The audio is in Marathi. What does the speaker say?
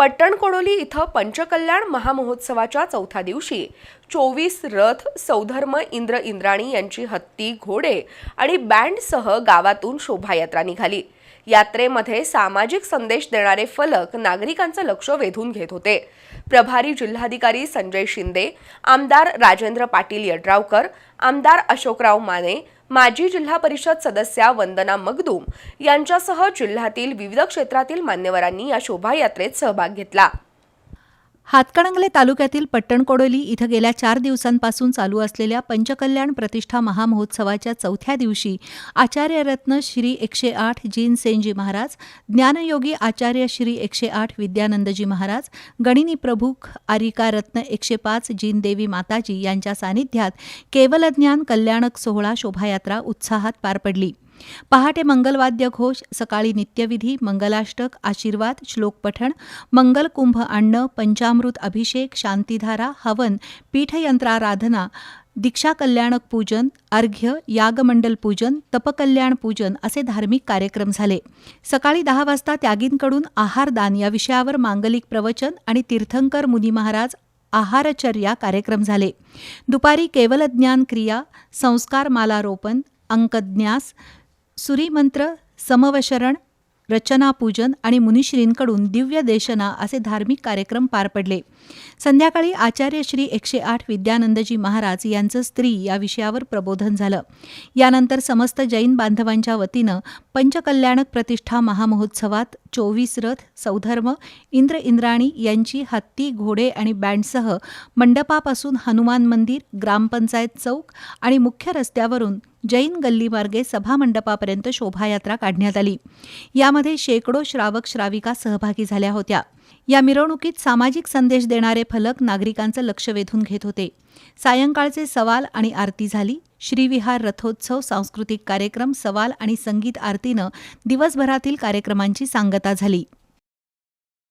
पट्टणकोडोली इथं पंचकल्याण महामहोत्सवाच्या चौथ्या दिवशी चोवीस रथ सौधर्म इंद्र इंद्राणी यांची हत्ती घोडे आणि बँडसह गावातून शोभायात्रा निघाली. यात्रेमध्ये सामाजिक संदेश देणारे फलक नागरिकांचं लक्ष वेधून घेत होते. प्रभारी जिल्हाधिकारी संजय शिंदे आमदार राजेंद्र पाटील यड्रावकर आमदार अशोकराव माने माजी जिल्हा परिषद सदस्या वंदना मगदूम यांच्यासह जिल्ह्यातील विविध क्षेत्रातील मान्यवरांनी या शोभायात्रेत सहभाग घेतला. हातकणंगले तालुक्यातील पट्टणकोडोली इथं गेल्या चार दिवसांपासून चालू असलेल्या पंचकल्याण प्रतिष्ठा महामहोत्सवाच्या चौथ्या दिवशी आचार्यरत्न श्री एकशे आठ जीन सेनजी महाराज ज्ञानयोगी आचार्य श्री एकशे आठ विद्यानंदजी महाराज गणिनी प्रमुख आरिका रत्न एकशे पाच जीन देवी माताजी यांच्या सानिध्यात केवलज्ञान कल्याणक सोहळा शोभायात्रा उत्साहात पार पडली. पहाटे मंगलवाद्य घोष सकाळी नित्यविधी मंगलाष्टक आशीर्वाद श्लोकपठण मंगलकुंभ आणणं पंचामृत अभिषेक शांतिधारा हवन पीठयंत्राराधना दीक्षा कल्याणक पूजन अर्घ्य यागमंडल पूजन तपकल्याण पूजन असे धार्मिक कार्यक्रम झाले. सकाळी दहा वाजता त्यागींकडून आहारदान या विषयावर मांगलिक प्रवचन आणि तीर्थंकर मुनी महाराज आहारचर्या कार्यक्रम झाले. दुपारी केवलज्ञान क्रिया संस्कार मालारोपण अंकज्ञास सुरीमंत्र समवशरण रचनापूजन आणि मुनिश्रींकडून दिव्य देशना असे धार्मिक कार्यक्रम पार पडले. संध्याकाळी आचार्य श्री एकशे आठ विद्यानंदजी महाराज यांचं स्त्री या विषयावर प्रबोधन झालं. यानंतर समस्त जैन बांधवांच्या वतीनं पंचकल्याणक प्रतिष्ठा महामहोत्सवात चोवीस रथ सौधर्म इंद्र इंद्राणी यांची हत्ती घोडे आणि बँडसह मंडपापासून हनुमान मंदिर ग्रामपंचायत चौक आणि मुख्य रस्त्यावरून जैन गल्लीमार्गे सभामंडपापर्यंत शोभायात्रा काढण्यात आली. यामध्ये शेकडो श्रावक श्राविका सहभागी झाल्या होत्या. या मिरवणुकीत सामाजिक संदेश देणारे फलक नागरिकांचं लक्ष वेधून घेत होते. सायंकाळचे सवाल आणि आरती झाली. श्रीविहार रथोत्सव सांस्कृतिक कार्यक्रम सवाल आणि संगीत आरतीनं दिवसभरातील कार्यक्रमांची सांगता झाली.